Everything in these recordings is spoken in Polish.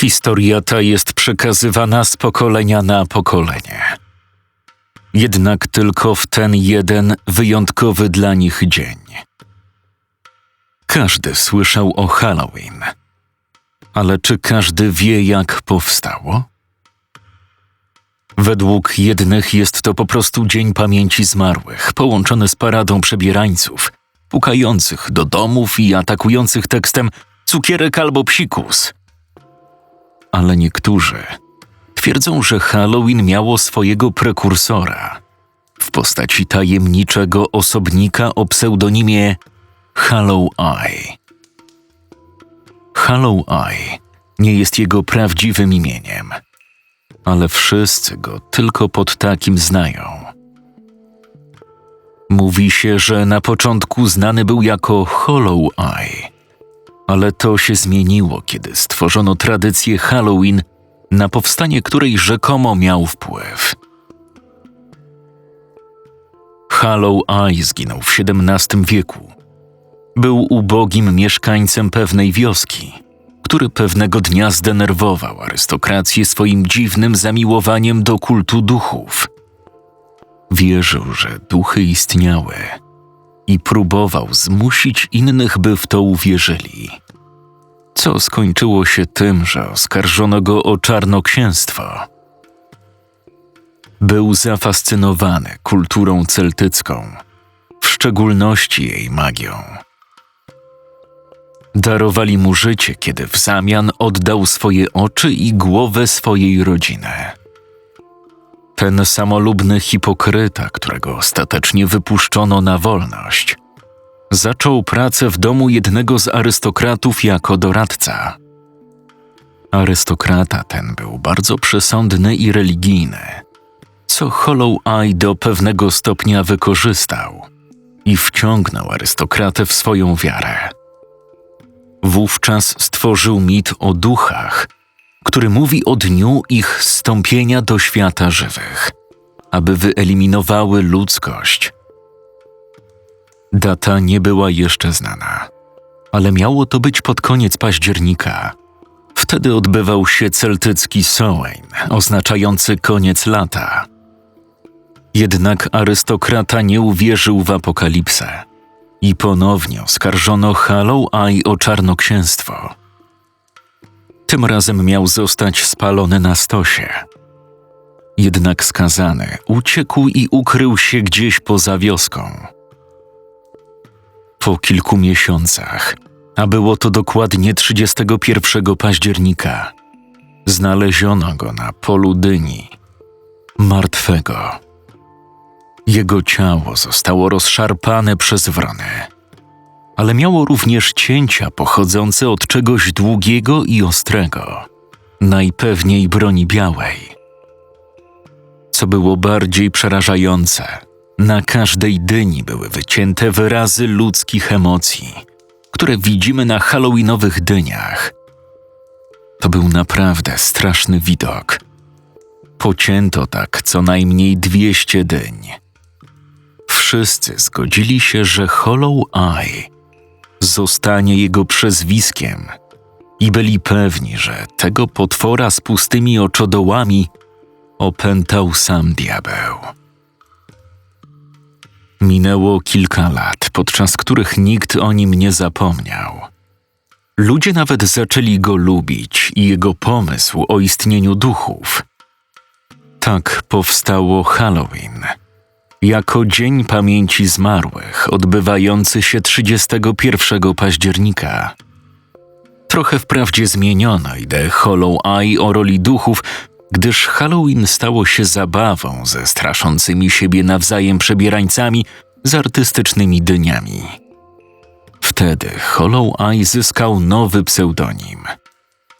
Historia ta jest przekazywana z pokolenia na pokolenie. Jednak tylko w ten jeden wyjątkowy dla nich dzień. Każdy słyszał o Halloween, ale czy każdy wie, jak powstało? Według jednych jest to po prostu Dzień Pamięci Zmarłych, połączony z paradą przebierańców, pukających do domów i atakujących tekstem cukierek albo psikus. Ale niektórzy twierdzą, że Halloween miało swojego prekursora w postaci tajemniczego osobnika o pseudonimie Hallow Eye. Hallow Eye nie jest jego prawdziwym imieniem, ale wszyscy go tylko pod takim znają. Mówi się, że na początku znany był jako Hollow Eye, ale to się zmieniło, kiedy stworzono tradycję Halloween, na powstanie której rzekomo miał wpływ. Hallow Eye zginął w XVII wieku. Był ubogim mieszkańcem pewnej wioski, który pewnego dnia zdenerwował arystokrację swoim dziwnym zamiłowaniem do kultu duchów. Wierzył, że duchy istniały i próbował zmusić innych, by w to uwierzyli. Co skończyło się tym, że oskarżono go o czarnoksięstwo. Był zafascynowany kulturą celtycką, w szczególności jej magią. Darowali mu życie, kiedy w zamian oddał swoje oczy i głowę swojej rodziny. Ten samolubny hipokryta, którego ostatecznie wypuszczono na wolność, zaczął pracę w domu jednego z arystokratów jako doradca. Arystokrata ten był bardzo przesądny i religijny, co Hollow Eye do pewnego stopnia wykorzystał i wciągnął arystokratę w swoją wiarę. Wówczas stworzył mit o duchach, który mówi o dniu ich stąpienia do świata żywych, aby wyeliminowały ludzkość. Data nie była jeszcze znana, ale miało to być pod koniec października. Wtedy odbywał się celtycki Samhain, oznaczający koniec lata. Jednak arystokrata nie uwierzył w apokalipsę i ponownie oskarżono Hallow o czarnoksięstwo. Tym razem miał zostać spalony na stosie. Jednak skazany uciekł i ukrył się gdzieś poza wioską. Po kilku miesiącach, a było to dokładnie 31 października, znaleziono go na polu dyni, martwego. Jego ciało zostało rozszarpane przez wrony, ale miało również cięcia pochodzące od czegoś długiego i ostrego, najpewniej broni białej. Co było bardziej przerażające, na każdej dyni były wycięte wyrazy ludzkich emocji, które widzimy na halloweenowych dyniach. To był naprawdę straszny widok. Pocięto tak co najmniej 200 dyń wszyscy zgodzili się, że Hollow Eye zostanie jego przezwiskiem i byli pewni, że tego potwora z pustymi oczodołami opętał sam diabeł. Minęło kilka lat, podczas których nikt o nim nie zapomniał. Ludzie nawet zaczęli go lubić i jego pomysł o istnieniu duchów. Tak powstało Halloween – jako Dzień Pamięci Zmarłych, odbywający się 31 października. Trochę wprawdzie zmieniono ideę Hollow Eye o roli duchów, gdyż Halloween stało się zabawą ze straszącymi siebie nawzajem przebierańcami z artystycznymi dyniami. Wtedy Hollow Eye zyskał nowy pseudonim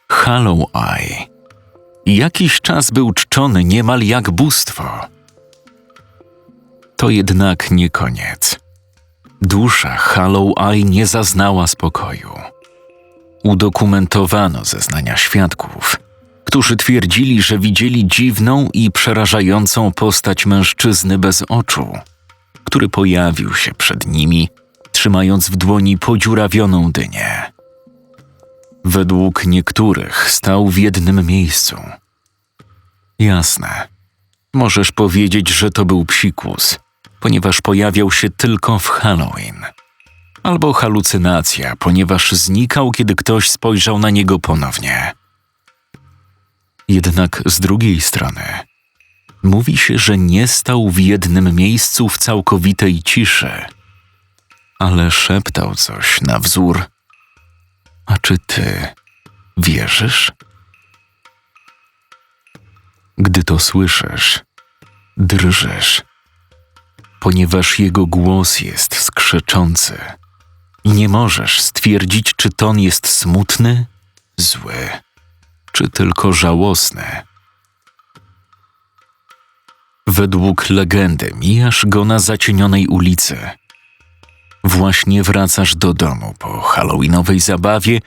Hollow Eye. Jakiś czas był czczony niemal jak bóstwo – to jednak nie koniec. Dusza Hollow Eye nie zaznała spokoju. Udokumentowano zeznania świadków, którzy twierdzili, że widzieli dziwną i przerażającą postać mężczyzny bez oczu, który pojawił się przed nimi, trzymając w dłoni podziurawioną dynię. Według niektórych stał w jednym miejscu. Jasne. Możesz powiedzieć, że to był psikus, ponieważ pojawiał się tylko w Halloween. Albo halucynacja, ponieważ znikał, kiedy ktoś spojrzał na niego ponownie. Jednak z drugiej strony, mówi się, że nie stał w jednym miejscu w całkowitej ciszy, ale szeptał coś na wzór. A czy ty wierzysz? Gdy to słyszysz, drżysz, ponieważ jego głos jest skrzeczący i nie możesz stwierdzić, czy ton jest smutny, zły, czy tylko żałosny. Według legendy mijasz go na zacienionej ulicy. Właśnie wracasz do domu po halloweenowej zabawie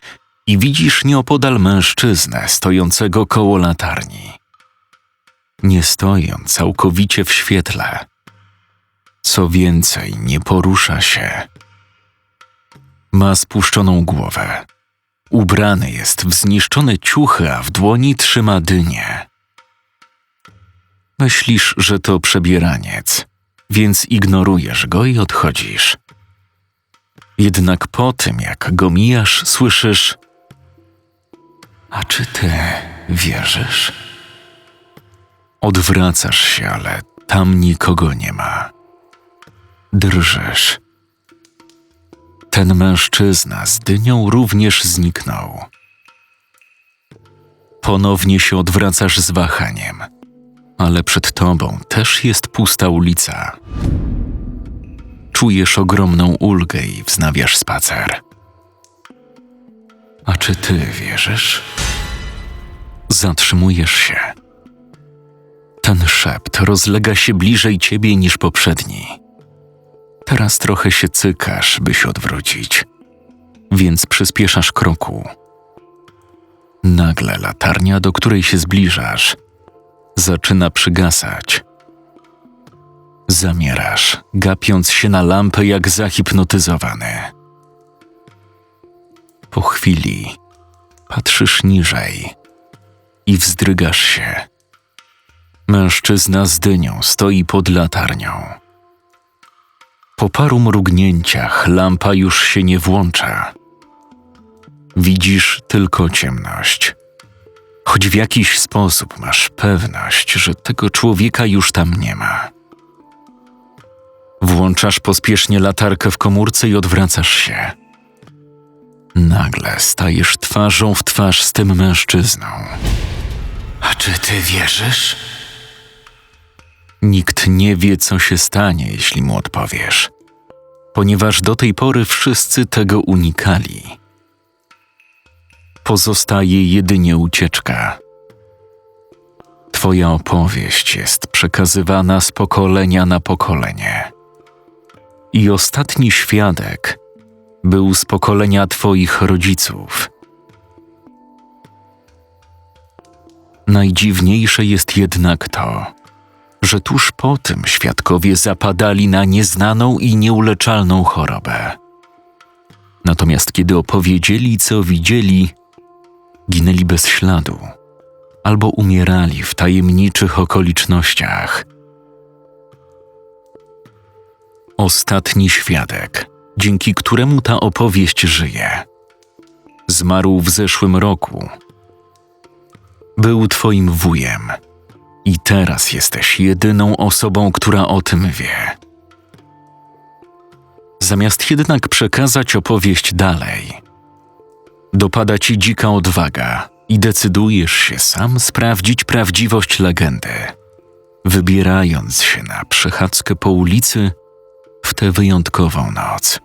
i widzisz nieopodal mężczyznę stojącego koło latarni. Nie stoi on całkowicie w świetle. Co więcej, nie porusza się. Ma spuszczoną głowę. Ubrany jest w zniszczone ciuchy, a w dłoni trzyma dynię. Myślisz, że to przebieraniec, więc ignorujesz go i odchodzisz. Jednak po tym, jak go mijasz, słyszysz: A czy ty wierzysz? Odwracasz się, ale tam nikogo nie ma. Drżysz. Ten mężczyzna z dynią również zniknął. Ponownie się odwracasz z wahaniem, ale przed tobą też jest pusta ulica. Czujesz ogromną ulgę i wznawiasz spacer. A czy ty wierzysz? Zatrzymujesz się. Ten szept rozlega się bliżej ciebie niż poprzedni. Teraz trochę się cykasz, by się odwrócić, więc przyspieszasz kroku. Nagle latarnia, do której się zbliżasz, zaczyna przygasać. Zamierasz, gapiąc się na lampę jak zahipnotyzowany. Po chwili patrzysz niżej i wzdrygasz się. Mężczyzna z dynią stoi pod latarnią. Po paru mrugnięciach lampa już się nie włącza. Widzisz tylko ciemność. Choć w jakiś sposób masz pewność, że tego człowieka już tam nie ma. Włączasz pospiesznie latarkę w komórce i odwracasz się. Nagle stajesz twarzą w twarz z tym mężczyzną. A czy ty wierzysz? Nikt nie wie, co się stanie, jeśli mu odpowiesz, ponieważ do tej pory wszyscy tego unikali. Pozostaje jedynie ucieczka. Twoja opowieść jest przekazywana z pokolenia na pokolenie. I ostatni świadek był z pokolenia Twoich rodziców. Najdziwniejsze jest jednak to, że tuż po tym świadkowie zapadali na nieznaną i nieuleczalną chorobę. Natomiast kiedy opowiedzieli, co widzieli, ginęli bez śladu albo umierali w tajemniczych okolicznościach. Ostatni świadek, dzięki któremu ta opowieść żyje, zmarł w zeszłym roku. Był twoim wujem i teraz jesteś jedyną osobą, która o tym wie. Zamiast jednak przekazać opowieść dalej, dopada ci dzika odwaga i decydujesz się sam sprawdzić prawdziwość legendy, wybierając się na przechadzkę po ulicy w tę wyjątkową noc.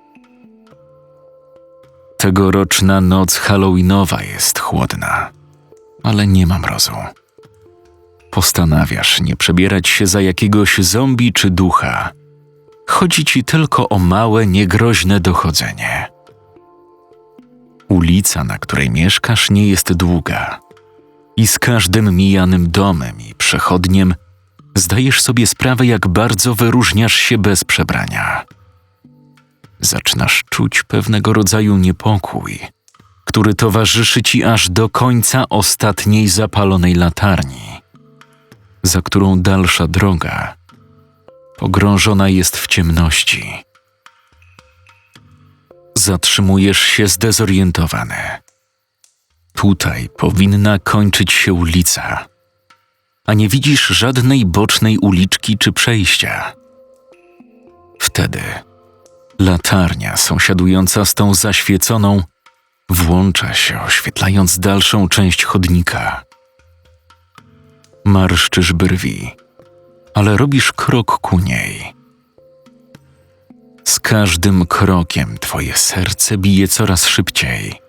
Tegoroczna noc halloweenowa jest chłodna, ale nie ma mrozu. Postanawiasz nie przebierać się za jakiegoś zombie czy ducha. Chodzi ci tylko o małe, niegroźne dochodzenie. Ulica, na której mieszkasz, nie jest długa. I z każdym mijanym domem i przechodniem zdajesz sobie sprawę, jak bardzo wyróżniasz się bez przebrania. Zaczynasz czuć pewnego rodzaju niepokój, który towarzyszy ci aż do końca ostatniej zapalonej latarni, za którą dalsza droga pogrążona jest w ciemności. Zatrzymujesz się zdezorientowany. Tutaj powinna kończyć się ulica, a nie widzisz żadnej bocznej uliczki czy przejścia. Wtedy latarnia sąsiadująca z tą zaświeconą włącza się, oświetlając dalszą część chodnika. Marszczysz brwi, ale robisz krok ku niej. Z każdym krokiem twoje serce bije coraz szybciej,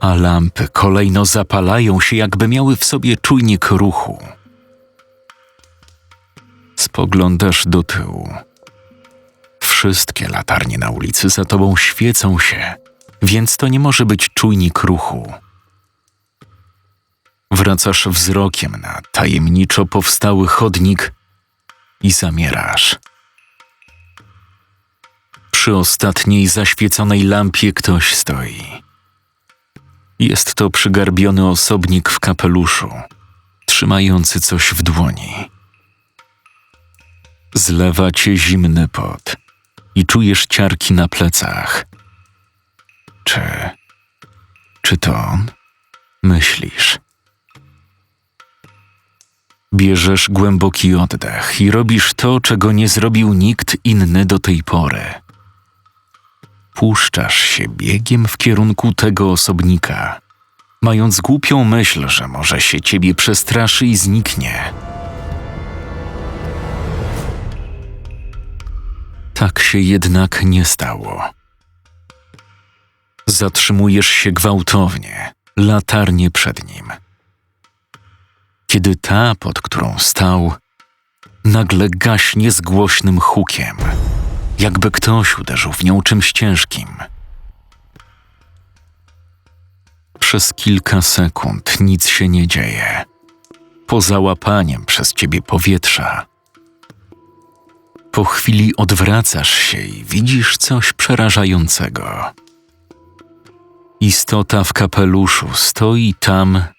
a lampy kolejno zapalają się, jakby miały w sobie czujnik ruchu. Spoglądasz do tyłu. Wszystkie latarnie na ulicy za tobą świecą się, więc to nie może być czujnik ruchu. Wracasz wzrokiem na tajemniczo powstały chodnik i zamierasz. Przy ostatniej zaświeconej lampie ktoś stoi. Jest to przygarbiony osobnik w kapeluszu, trzymający coś w dłoni. Zlewa cię zimny pot i czujesz ciarki na plecach. Czy. Czy to on? Myślisz. Bierzesz głęboki oddech i robisz to, czego nie zrobił nikt inny do tej pory. Puszczasz się biegiem w kierunku tego osobnika, mając głupią myśl, że może się ciebie przestraszy i zniknie. Tak się jednak nie stało. Zatrzymujesz się gwałtownie, latarnie przed nim. Kiedy ta, pod którą stał, nagle gaśnie z głośnym hukiem, jakby ktoś uderzył w nią czymś ciężkim. Przez kilka sekund nic się nie dzieje, poza łapaniem przez ciebie powietrza. Po chwili odwracasz się i widzisz coś przerażającego. Istota w kapeluszu stoi tam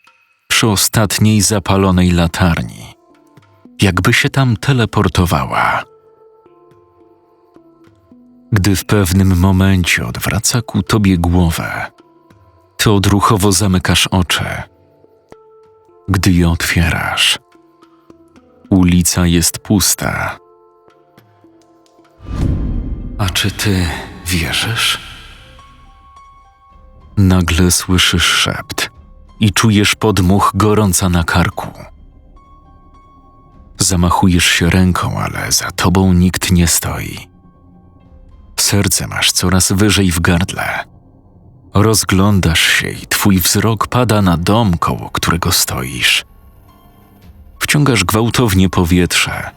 przy ostatniej zapalonej latarni, jakby się tam teleportowała. Gdy w pewnym momencie odwraca ku tobie głowę, to odruchowo zamykasz oczy. Gdy je otwierasz, ulica jest pusta. A czy ty wierzysz? Nagle słyszysz szept i czujesz podmuch gorąca na karku. Zamachujesz się ręką, ale za tobą nikt nie stoi. Serce masz coraz wyżej w gardle. Rozglądasz się i twój wzrok pada na dom, koło którego stoisz. Wciągasz gwałtownie powietrze.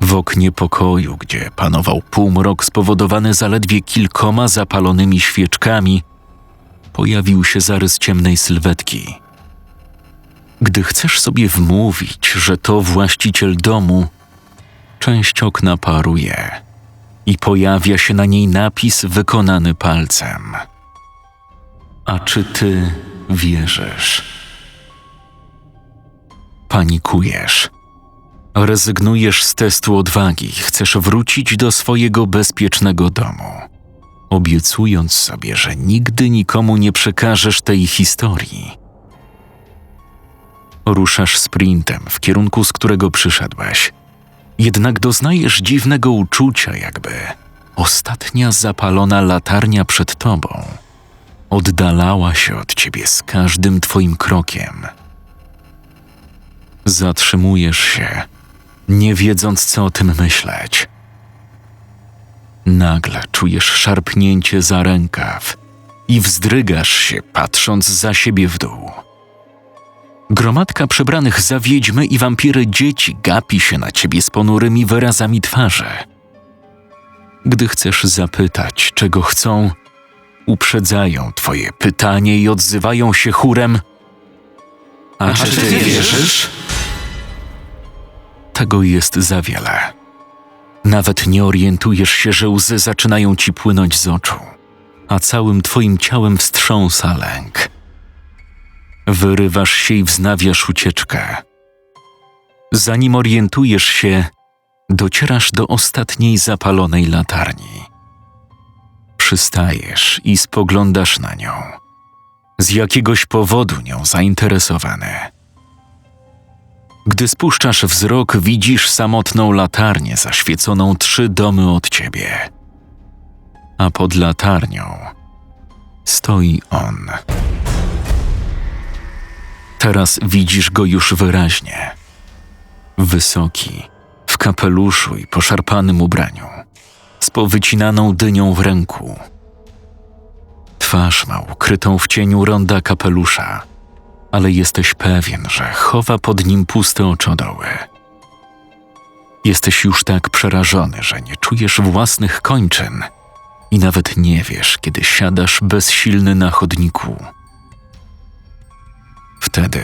W oknie pokoju, gdzie panował półmrok spowodowany zaledwie kilkoma zapalonymi świeczkami, pojawił się zarys ciemnej sylwetki. Gdy chcesz sobie wmówić, że to właściciel domu, część okna paruje i pojawia się na niej napis wykonany palcem. A czy ty wierzysz? Panikujesz. Rezygnujesz z testu odwagi, chcesz wrócić do swojego bezpiecznego domu, obiecując sobie, że nigdy nikomu nie przekażesz tej historii. Ruszasz sprintem w kierunku, z którego przyszedłeś. Jednak doznajesz dziwnego uczucia, jakby ostatnia zapalona latarnia przed tobą oddalała się od ciebie z każdym twoim krokiem. Zatrzymujesz się, nie wiedząc, co o tym myśleć. Nagle czujesz szarpnięcie za rękaw i wzdrygasz się, patrząc za siebie w dół. Gromadka przebranych za wiedźmy i wampiry dzieci gapi się na ciebie z ponurymi wyrazami twarzy. Gdy chcesz zapytać, czego chcą, uprzedzają twoje pytanie i odzywają się chórem. A, czy ty wierzysz? Tego jest za wiele. Nawet nie orientujesz się, że łzy zaczynają ci płynąć z oczu, a całym twoim ciałem wstrząsa lęk. Wyrywasz się i wznawiasz ucieczkę. Zanim orientujesz się, docierasz do ostatniej zapalonej latarni. Przystajesz i spoglądasz na nią. Z jakiegoś powodu nią zainteresowany. Gdy spuszczasz wzrok, widzisz samotną latarnię zaświeconą trzy domy od ciebie. A pod latarnią stoi on. Teraz widzisz go już wyraźnie. Wysoki, w kapeluszu i poszarpanym ubraniu, z powycinaną dynią w ręku. Twarz ma ukrytą w cieniu ronda kapelusza, ale jesteś pewien, że chowa pod nim puste oczodoły. Jesteś już tak przerażony, że nie czujesz własnych kończyn i nawet nie wiesz, kiedy siadasz bezsilny na chodniku. Wtedy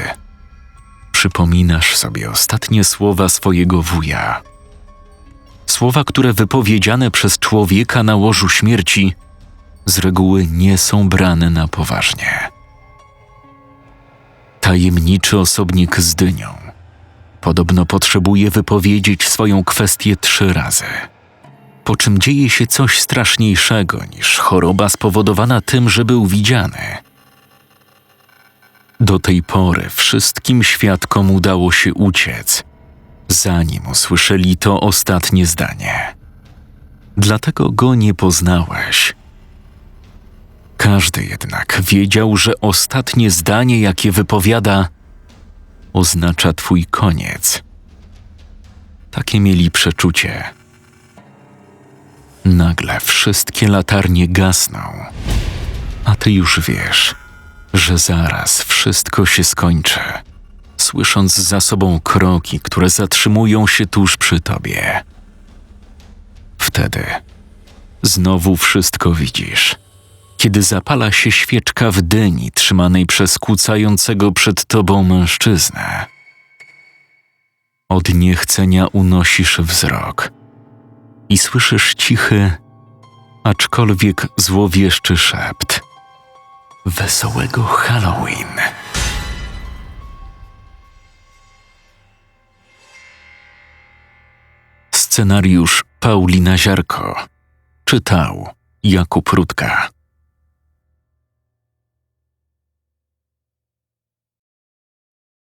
przypominasz sobie ostatnie słowa swojego wuja. Słowa, które wypowiedziane przez człowieka na łożu śmierci z reguły nie są brane na poważnie. Tajemniczy osobnik z dynią podobno potrzebuje wypowiedzieć swoją kwestię trzy razy, po czym dzieje się coś straszniejszego niż choroba spowodowana tym, że był widziany. Do tej pory wszystkim świadkom udało się uciec, zanim usłyszeli to ostatnie zdanie. Dlatego go nie poznałeś. Każdy jednak wiedział, że ostatnie zdanie, jakie wypowiada, oznacza twój koniec. Takie mieli przeczucie. Nagle wszystkie latarnie gasną, a ty już wiesz, że zaraz wszystko się skończy, słysząc za sobą kroki, które zatrzymują się tuż przy tobie. Wtedy znowu wszystko widzisz kiedy zapala się świeczka w dyni trzymanej przez kłócającego przed tobą mężczyznę. Od niechcenia unosisz wzrok i słyszysz cichy, aczkolwiek złowieszczy szept. Wesołego Halloween. Scenariusz Paulina Ziarko czytał Jakub Rutka.